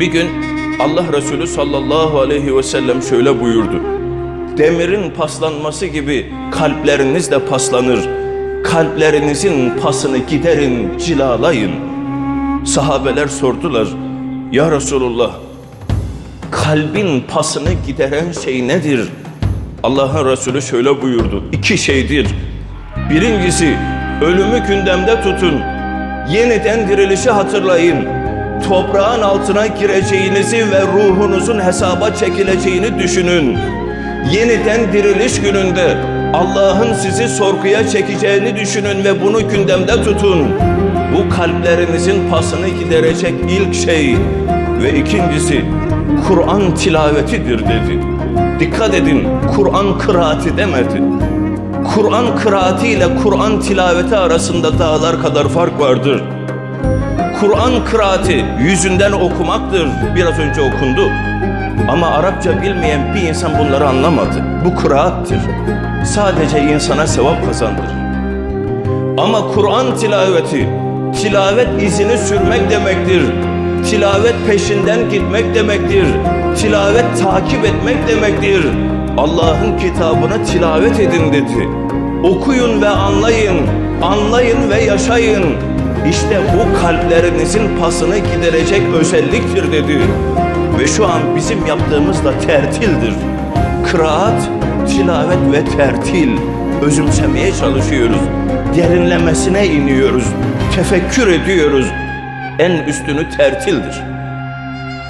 Bir gün Allah Resulü sallallahu aleyhi ve sellem şöyle buyurdu. Demirin paslanması gibi kalpleriniz de paslanır. Kalplerinizin pasını giderin, cilalayın. Sahabeler sordular. Ya Resulullah, kalbin pasını gideren şey nedir? Allah'ın Resulü şöyle buyurdu. İki şeydir. Birincisi, ölümü gündemde tutun. Yeniden dirilişi hatırlayın. Toprağın altına gireceğinizi ve ruhunuzun hesaba çekileceğini düşünün. Yeniden diriliş gününde Allah'ın sizi sorguya çekeceğini düşünün ve bunu gündemde tutun. Bu kalplerinizin pasını giderecek ilk şey ve ikincisi Kur'an tilavetidir dedi. Dikkat edin Kur'an kıraati demedi. Kur'an kıraati ile Kur'an tilaveti arasında dağlar kadar fark vardır. Kur'an kıraati yüzünden okumaktır. Biraz önce okundu. Ama Arapça bilmeyen bir insan bunları anlamadı. Bu kıraattir. Sadece insana sevap kazandırır. Ama Kur'an tilaveti, tilavet izini sürmek demektir. Tilavet peşinden gitmek demektir. Tilavet takip etmek demektir. Allah'ın kitabını tilavet edin dedi. Okuyun ve anlayın, anlayın ve yaşayın. İşte bu kalplerinizin pasını giderecek özelliktir dedi. Ve şu an bizim yaptığımız da tertildir. Kıraat, tilavet ve tertil. Özümsemeye çalışıyoruz. Derinlemesine iniyoruz. Tefekkür ediyoruz. En üstünü tertildir.